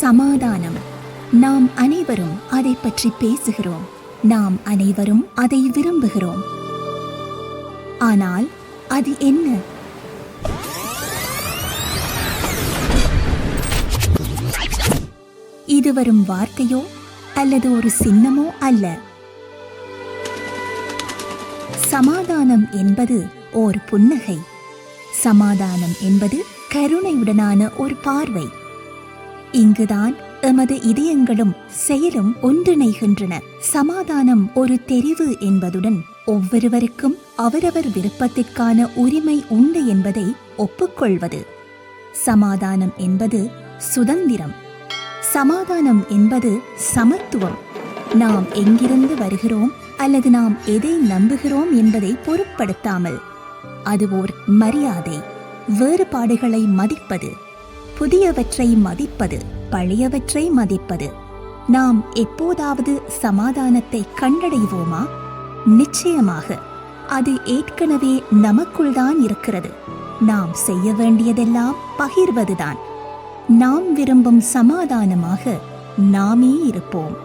சமாதானம். நாம் அனைவரும் அதை பற்றி பேசுகிறோம். நாம் அனைவரும் அதை விரும்புகிறோம். ஆனால் அது என்ன? இது வரும் வார்த்தையோ அல்லது ஒரு சின்னமோ அல்ல. சமாதானம் என்பது ஓர் புன்னகை. சமாதானம் என்பது கருணையுடனான ஒரு பார்வை. இங்குதான் எமது இதயங்களும் செயலும் ஒன்றிணைகின்றன. சமாதானம் ஒரு தெரிவு என்பதுடன் ஒவ்வொருவருக்கும் அவரவர் விருப்பத்திற்கான உரிமை உண்டு என்பதை ஒப்புக்கொள்வது. சமாதானம் என்பது சுதந்திரம். சமாதானம் என்பது சமத்துவம். நாம் எங்கிருந்து வருகிறோம் அல்லது நாம் எதை நம்புகிறோம் என்பதை பொருட்படுத்தாமல். அது ஓர் மரியாதை வேறுபாடுகளை மதிப்பது. புதியவற்றை மதிப்பது பழையவற்றை மதிப்பது. நாம் எப்போதாவது சமாதானத்தை கண்டடைவோமா? நிச்சயமாக அது ஏற்கனவே நமக்குள் தான் இருக்கிறது. நாம் செய்ய வேண்டியதெல்லாம் பகிர்வதுதான். நாம் விரும்பும் சமாதானமாக நாமே இருப்போம்.